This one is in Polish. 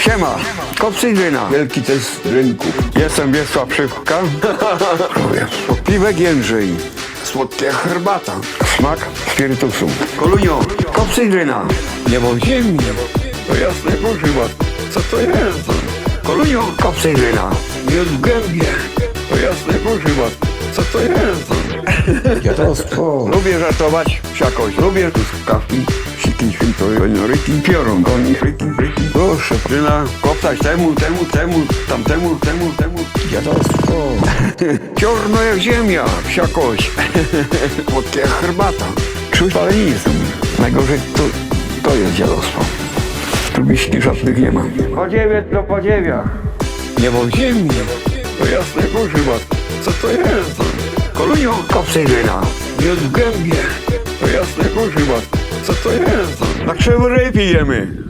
Siema, Kopsydryna. Wielki test rynku. Jestem Wiesław Szybka. Piwek Jędrzej. Słodka herbata. Smak spirytusu. Kolunio. Kopsydryna. Nie mam ziemi. To jasne kurzywa. Co to jest? Kolunio. Kopsydryna. Miód w gębie. To jasne kurzywa. Co to jest? Dziadostwo. Lubię żartować, siakość. Lubię truskawki, siki, święto, ryki, piorun, koni, ryki, ryki. Dryna, koptać temu, temu, temu, tamtemu, temu, temu. Dziadostwo. Ciorno jak ziemia, siakość. Słodka herbata. Czuć palenizm. Najgorzej to, to jest dziadostwo. Tu biśni żadnych nie ma. Podziewiec do podziewia. Nie mam ziemi. To jasne kurzywa. Co to jest? Kolunio. Kopsydryna. Miód w gębie. To jasne kurzywa. Co to jest? Na krzywy ryj pijemy.